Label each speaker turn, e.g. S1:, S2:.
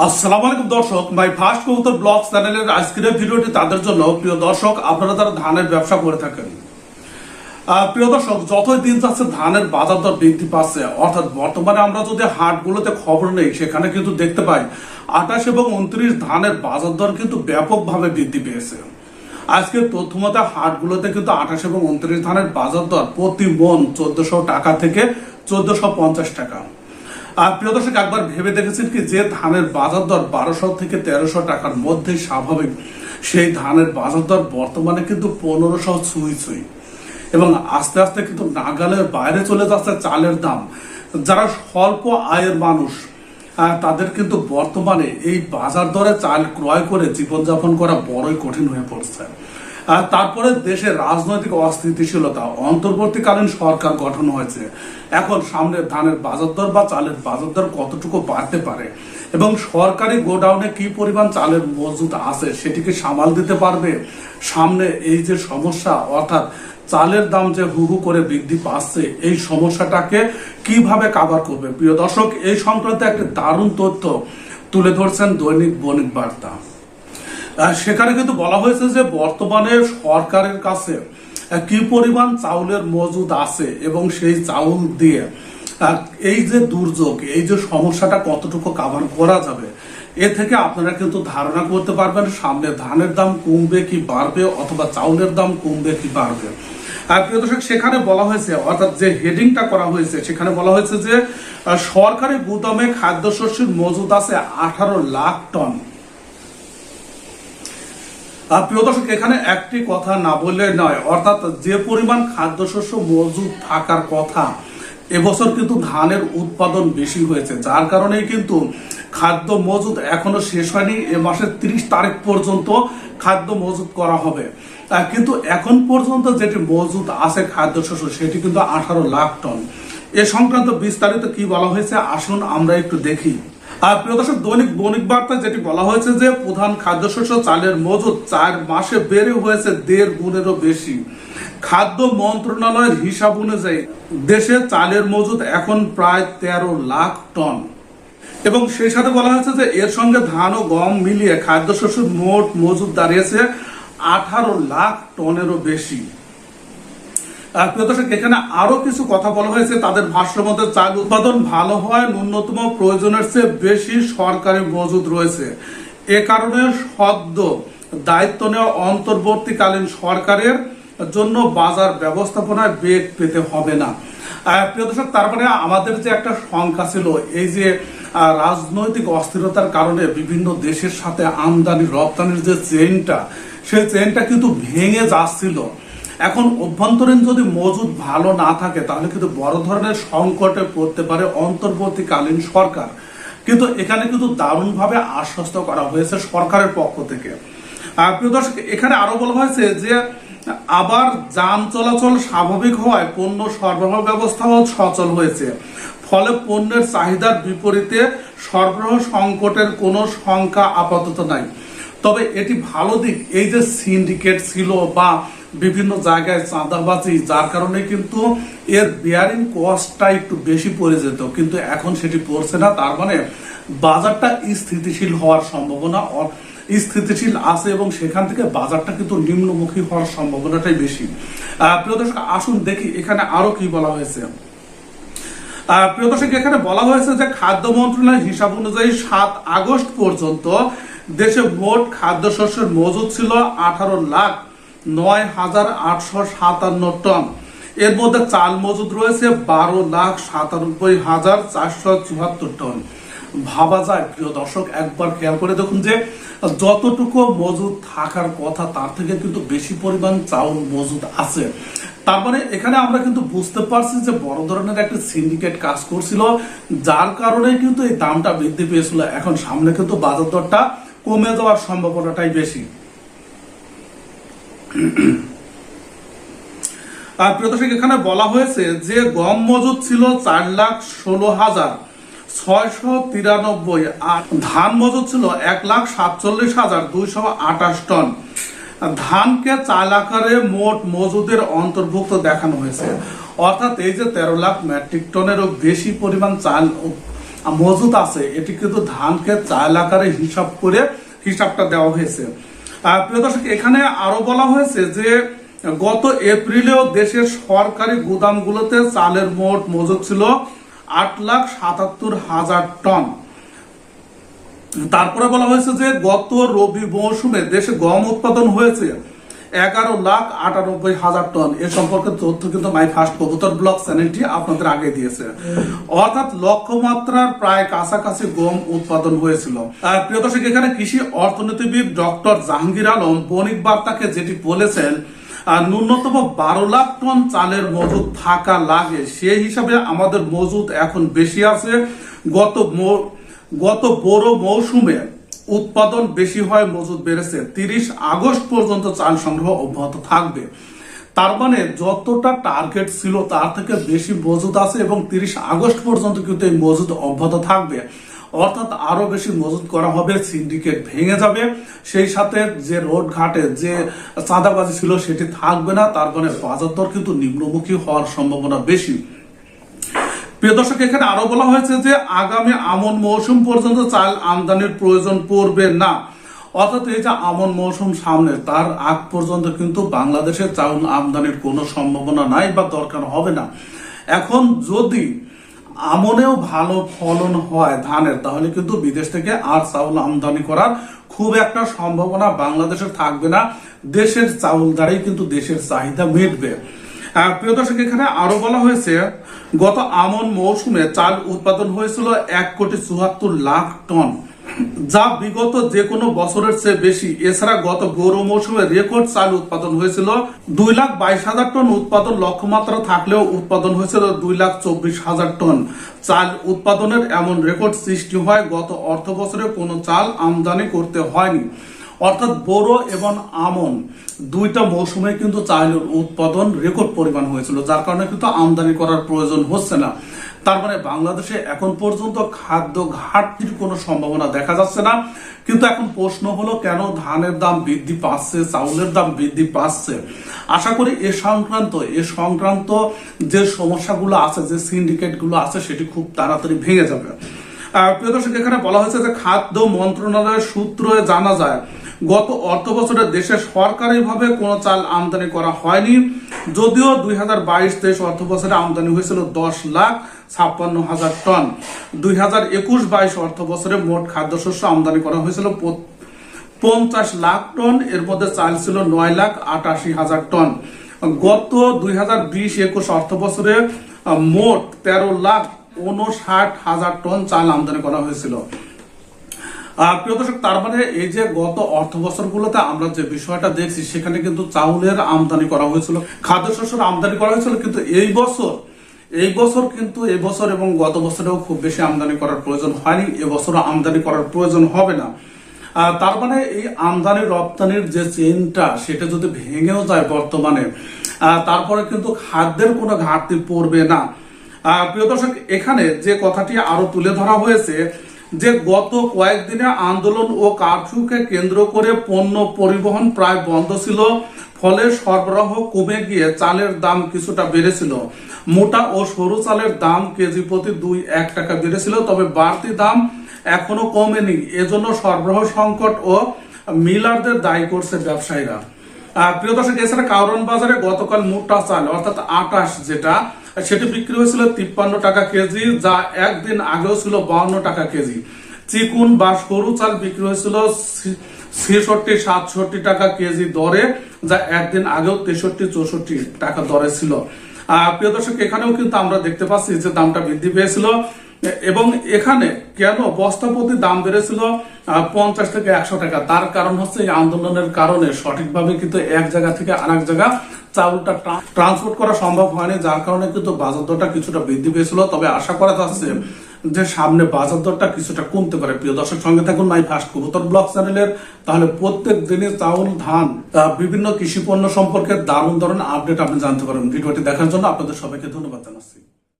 S1: আসসালামু আলাইকুম দর্শক, মাই ফার্স্ট কবুতর ব্লগ চ্যানেলের আজকের ভিডিওটি তাদের জন্য। প্রিয় দর্শক, আপনারা যারা ধানের ব্যবসা করে থাকেন প্রিয় দর্শক, যতই দিন যাচ্ছে ধানের বাজার দর বৃদ্ধি পাচ্ছে। অর্থাৎ বর্তমানে আমরা যদি হাটগুলোতে খবর নেই, সেখানে কিন্তু দেখতে পাই আঠাশ এবং উনত্রিশ ধানের বাজার দর কিন্তু ব্যাপকভাবে বৃদ্ধি পেয়েছে। আজকে তথ্য মতে হাটগুলোতে কিন্তু আঠাশ এবং উনত্রিশ ধানের বাজার দর প্রতি মন চোদ্দশো টাকা থেকে চোদ্দশো পঞ্চাশ টাকা। প্রিয় দর্শক, একবার ভেবে দেখেছেন কি যে ধানের বাজার দর বারোশো থেকে তেরোশো টাকার মধ্যে স্বাভাবিক। সেই ধানের বাজার দর বর্তমানে কিন্তু পনেরোশো ছুঁই ছুঁই। এবং আস্তে আস্তে কিন্তু নাগালের বাইরে চলে যাচ্ছে চালের দাম। যারা স্বল্প আয়ের মানুষ তাদের কিন্তু বর্তমানে এই বাজার দরে চাল ক্রয় করে জীবনযাপন করা বড়ই কঠিন হয়ে পড়ছে। তারপরে দেশের রাজনৈতিক অস্থিতিশীলতা, অন্তর্বর্তীকালীন সরকার গঠন হয়েছে। এখন সামনে ধানের বাজার দর বা চালের বাজার দর কতটুকু বাড়তে পারে এবং সরকারি গোডাউনে কি পরিমাণ চালের মজুদ আছে সেটিকে সামাল দিতে পারবে? সামনে এই যে সমস্যা, অর্থাৎ চালের দাম যে হু হু করে বৃদ্ধি পাচ্ছে, এই সমস্যাটাকে কীভাবে কাভার করবে? প্রিয় দর্শক, এই সংক্রান্ত একটা দারুণ তথ্য তুলে ধরছেন দৈনিক বণিক বার্তা। সেখানে কিন্তু বলা হয়েছে যে বর্তমানে সরকারের কাছে কি পরিমাণ চাউলের মজুদ আছে এবং সেই চাউল দিয়ে এই যে দুর্যোগ, এই যে সমস্যাটা কতটুকু কাভার করা যাবে, এ থেকে আপনারা কিন্তু ধারণা করতে পারবেন সামনে ধানের দাম কমবে কি বাড়বে অথবা চাউলের দাম কমবে কি বাড়বে। আর প্রিয় দর্শক, সেখানে বলা হয়েছে, অর্থাৎ যে হেডিংটা করা হয়েছে, সেখানে বলা হয়েছে যে সরকারি গুদামে খাদ্যশস্যের মজুদ আছে আঠারো লাখ টন। প্রিয় দর্শক, এখানে একটি কথা না বললে নয়। অর্থাৎ যে পরিমাণ খাদ্যশস্য মজুদ থাকার কথা, এবছর কিন্তু ধানের উৎপাদন বেশি হয়েছে। যার কারণে কিন্তু খাদ্য মজুদ এখনও শেষ হয়নি। এ মাসের তিরিশ তারিখ পর্যন্ত খাদ্য মজুদ করা হবে। কিন্তু এখন পর্যন্ত যেটি মজুদ আছে খাদ্যশস্য, সেটি কিন্তু আঠারো লাখ টন। এ সংক্রান্ত বিস্তারিত কি বলা হয়েছে, আসুন আমরা একটু দেখি। আর প্রিয় দর্শক, দৈনিক বণিক বার্তা যেটি বলা হয়েছে যে প্রধান খাদ্যশস্য চালের মজুদ চার মাসে বেড়ে হয়েছে দেড় গুণেরও বেশি। খাদ্য মন্ত্রণালয়ের হিসাব অনুযায়ী দেশে চালের মজুদ এখন প্রায় তেরো লাখ টন। এবং সেই সাথে বলা হয়েছে যে এর সঙ্গে ধান ও গম মিলিয়ে খাদ্যশস্যের মোট মজুদ দাঁড়িয়েছে আঠারো লাখ টনেরও বেশি। প্রিয় দর্শক, এখানে আরও কিছু কথা বলা হয়েছে। তাদের ভাষ্য চাল উৎপাদন ভালো হয়, ন্যূনতম প্রয়োজনের চেয়ে বেশি সরকারি মজুদ রয়েছে। এ কারণে সদ্য দায়িত্ব নেওয়া অন্তর্বর্তীকালীন সরকারের জন্য বাজার ব্যবস্থাপনায় বেগ পেতে হবে না। প্রিয় দর্শক তারপরে আমাদের যে একটা শঙ্কা ছিল, এই যে রাজনৈতিক অস্থিরতার কারণে বিভিন্ন দেশের সাথে আমদানি রপ্তানির যে চেইনটা সেই চেইনটা কিন্তু ভেঙে যাচ্ছিল। এখন অভ্যন্তরীণ যদি মজুদ ভালো না থাকে, তাহলে কিন্তু বড় ধরনের সংকটে পড়তে পারে অন্তর্বর্তীকালীন সরকার। কিন্তু এখানে কিন্তু দারুণভাবে আশ্বস্ত করা হয়েছে সরকারের পক্ষ থেকে। প্রিয় দর্শক, এখানে আরও বলা হয়েছে যে, আবার যান চলাচল স্বাভাবিক হওয়ায় পণ্য সরবরাহ ব্যবস্থাও সচল হয়েছে। ফলে পণ্যের চাহিদার বিপরীতে সরবরাহ সংকটের কোনো শঙ্কা আপাতত নাই। তবে এটি ভালো দিক, এই যে সিন্ডিকেট ছিল বা বিভিন্ন জায়গায় চাঁদাবাজি, যার কারণে কিন্তু এর বিয়ারিং কস্টটা একটু বেশি পড়ে যেত। কিন্তু এখন সেটি পড়ছে না, তার মানে বাজারটা স্থিতিশীল হওয়ার সম্ভাবনা স্থিতিশীল আছে এবং সেখান থেকে বাজারটা কিন্তু নিম্নমুখী হওয়ার সম্ভাবনাটাই বেশি। প্রিয় দর্শক, আসুন দেখি এখানে আরও কি বলা হয়েছে। প্রিয় দর্শক, এখানে বলা হয়েছে যে খাদ্য মন্ত্রণালয়ের হিসাব অনুযায়ী সাত আগস্ট পর্যন্ত দেশে মোট খাদ্যশস্যের মজুদ ছিল আঠারো লাখ নয় হাজার আটশো সাতান্ন টন। এর মধ্যে চাল মজুদ রয়েছে বারো লাখ সাতানব্বই হাজার চারশো চুয়াত্তর টন। ভাবা যায়, প্রিয় দর্শক, একবার খেয়াল করে দেখুন যে যতটুকু মজুদ থাকার কথা, তার থেকে কিন্তু বেশি পরিমাণ চাউল মজুদ আছে। তার মানে এখানে আমরা কিন্তু বুঝতে পারছি যে বড় ধরনের একটা সিন্ডিকেট কাজ করছিল, যার কারণে কিন্তু এই দামটা বৃদ্ধি পেয়েছিল। এখন সামনে কিন্তু বাজার দরটা কমে যাওয়ার সম্ভাবনাটাই বেশি। আর প্রিয় এখানে বলা হয়েছে যে গম মজুদ ছিল চার লাখ ষোলো হাজার তিরানব্বই আর ধান মজুদ ছিল এক লাখ সাতচল্লিশ হাজার দুইশো আঠাশ টন। ধানকে চাল আকারে মোট মজুদের অন্তর্ভুক্ত দেখানো হয়েছে। অর্থাৎ এই যে তেরো লাখ মেট্রিক টনেরও বেশি পরিমাণ চাল মজুদ আছে। এটি কিন্তু ধানকে চাল আকারে হিসাব করে হিসাবটা দেওয়া হয়েছে। প্রিয় দর্শক, এখানে আরও বলা হয়েছে যে, গত এপ্রিলেও দেশের সরকারি গুদামগুলোতে চালের মোট মজুদ ছিল আট লাখ সাতাত্তর হাজার টন। তারপরে বলা হয়েছে যে, গত রবি মৌসুমে দেশে গম উৎপাদন হয়েছে এগারো লাখ আটানব্বই হাজার টন। এ সম্পর্কে তথ্য কিন্তু মাই ফার্স্ট কবুতর ব্লক চ্যানেলটি আপনাদের আগে দিয়েছে। অর্থাৎ লক্ষ্যমাত্রার প্রায় কাছাকাছি গম উৎপাদন হয়েছিল। আর প্রিয় দর্শক, এখানে কৃষি অর্থনীতিবিদ ডক্টর জাহাঙ্গীর আলম বণিক বার্তাকে যেটি বলেছেন ন্যূনতম বারো লাখ টন চালের মজুদ থাকা লাগে। সেই হিসাবে আমাদের মজুদ এখন বেশি আছে। গত গত বড় মৌসুমে উৎপাদন বেশি হয় মজুদ বেড়েছে। তিরিশ আগস্ট পর্যন্ত চাল সংগ্রহ অব্যাহত থাকবে। তার মানে যতটা টার্গেট ছিল তার থেকে বেশি মজুদ আছে এবং তিরিশ আগস্ট পর্যন্ত কিন্তু এই মজুদ অব্যাহত থাকবে। অর্থাৎ আরও বেশি মজুদ করা হবে, সিন্ডিকেট ভেঙে যাবে। সেই সাথে যে রোড ঘাটে যে চাঁদাবাজি ছিল সেটি থাকবে না। তার মানে বাজার দর কিন্তু নিম্নমুখী হওয়ার সম্ভাবনা বেশি। প্রিয় দর্শক, এখানে আরও বলা হয়েছে যে আগামী আমন মৌসুম পর্যন্ত চাল আমদানির প্রয়োজন পড়বে না। অর্থাৎ এই যে আমন মৌসুম সামনে, তার আগ পর্যন্ত কিন্তু বাংলাদেশের চাউল আমদানির কোনো সম্ভাবনা নাই বা দরকার হবে না। এখন যদি আমনেও ভালো ফলন হয় ধানের, তাহলে কিন্তু বিদেশ থেকে আর চাউল আমদানি করার খুব একটা সম্ভাবনা বাংলাদেশের থাকবে না। দেশের চাউল দ্বারাই কিন্তু দেশের চাহিদা মিটবে। প্রিয় দর্শক, এখানে আরও বলা হয়েছে, গত আমন মৌসুমে চাল উৎপাদন হয়েছিল এক কোটি চুয়াত্তর লাখ টন, যা বিগত যে কোনো বছরের চেয়ে বেশি। এছাড়া গত গৌর মৌসুমে রেকর্ড চাল উৎপাদন হয়েছিল দুই লাখ বাইশ হাজার টন, উৎপাদন লক্ষ্যমাত্রা থাকলেও উৎপাদন হয়েছিল দুই লাখ চব্বিশ হাজার টন। চাল উৎপাদনের এমন রেকর্ড সৃষ্টি হয়, গত অর্থ বছরে কোনো চাল আমদানি করতে হয়নি। অর্থাৎ বোরো এবং আমন দুইটা মৌসুমে কিন্তু চালের উৎপাদন রেকর্ড পরিমাণ হয়েছিল, যার কারণে কিন্তু আমদানি করার প্রয়োজন হচ্ছে না। তার মানে বাংলাদেশে এখন পর্যন্ত খাদ্য ঘাটতির কোনো সম্ভাবনা দেখা যাচ্ছে না। কিন্তু এখন প্রশ্ন হলো, কেন ধানের দাম বৃদ্ধি পাচ্ছে, চাউলের দাম বৃদ্ধি পাচ্ছে? আশা করি এ সংক্রান্ত এ সংক্রান্ত যে সমস্যাগুলো আছে, যে সিন্ডিকেটগুলো আছে, সেটি খুব তাড়াতাড়ি ভেঙে যাবে। প্রিয় দর্শক, এখানে বলা হয়েছে যে খাদ্য মন্ত্রণালয়ের সূত্রে জানা যায় গত অর্থ বছরে দেশে সরকারিভাবে কোনো চাল আমদানি করা হয়নি। যদিও দুই হাজার বাইশ তেইশ অর্থ বছরে আমদানি হয়েছিল দশ লাখ ছাপ্পান্ন হাজার টন। দুই হাজার একুশ বাইশ অর্থ বছরে মোট খাদ্যশস্য আমদানি করা হয়েছিল পঞ্চাশ লাখ টন। এর মধ্যে চাল ছিল নয় লাখ আটাশি হাজার টন। গত দুই হাজার বিশ একুশ অর্থ বছরে মোট তেরো লাখ উনষাট হাজার টন চাল আমদানি করা হয়েছিল। প্রিয় দর্শক, তার মানে এই যে গত অর্থ বছরগুলোতে আমরা যে বিষয়টা দেখছি, সেখানে কিন্তু চাউলের আমদানি করা হয়েছিল, খাদ্যশস্যের আমদানি করা হয়েছিল, কিন্তু এই বছর এই বছর কিন্তু এই বছর এবং গত বছরেও খুব বেশি আমদানি করার প্রয়োজন হয়নি এবছরও আমদানি করার প্রয়োজন হবে না। তার মানে এই আমদানি রপ্তানির যে চেইনটা, সেটা যদি ভেঙেও যায় বর্তমানে তারপরে কিন্তু খাদ্যের কোনো ঘাটতি পড়বে না। প্রিয় দর্শক, এখানে যে কথাটি আরও তুলে ধরা হয়েছে যে গত কয়েকদিনে আন্দোলন ও কারফিউকে কেন্দ্র করে পণ্য পরিবহন প্রায় বন্ধ ছিল, ফলে সরবরাহ কমে গিয়ে চালের দাম কিছুটা বেড়েছিল। মোটা ও সরু চালের দাম কেজি প্রতি দুই এক টাকা বেড়েছিল, তবে বাড়তি দাম এখনও কমেনি। এজন্য সরবরাহ সংকট ও মিলারদের দায়ী করছে ব্যবসায়ীরা। প্রিয় দর্শক, এছাড়া কারণ বাজারে গতকাল মোটা চাল, অর্থাৎ আটাশ, যেটা সেটি বিক্রি হয়েছিল তিপ্পান্ন টাকা কেজি যা একদিন আগেও ছিল বাউন্ন টাকা কেজি। চিকুন বা সরু চাল বিক্রি হয়েছিল ছেষট্টি সাতষট্টি টাকা কেজি দরে যা একদিন আগেও তেষট্টি চৌষট্টি টাকা দরে ছিল। আহ, প্রিয় দর্শক এখানেও কিন্তু আমরা দেখতে পাচ্ছি যে দামটা বৃদ্ধি পেয়েছিল। এবং এখানে কেন বস্তা প্রতি দাম বেড়েছিল? পঞ্চাশ থেকে একশো টাকা। তার কারণ হচ্ছে এই আন্দোলনের কারণে সঠিকভাবে কিন্তু এক জায়গা থেকে আরেক জায়গা চাউলটা ট্রান্সপোর্ট করা সম্ভব হয়নি, যার কারণে কিন্তু বাজার দরটা কিছুটা বৃদ্ধি পেয়েছিল। তবে আশা করা যাচ্ছে যে সামনে বাজার দরটা কিছুটা কমতে পারে। প্রিয় দর্শক, সঙ্গে থাকুন মাই ফার্স্ট কবুতর ব্লগ চ্যানেলের। তাহলে প্রত্যেক দিনে চাউল, ধান বিভিন্ন কৃষি পণ্য সম্পর্কে দারুণ ধরনের আপডেট আপনি জানতে পারেন ভিডিওটি দেখার জন্য আপনাদের সবাইকে ধন্যবাদ জানাচ্ছি।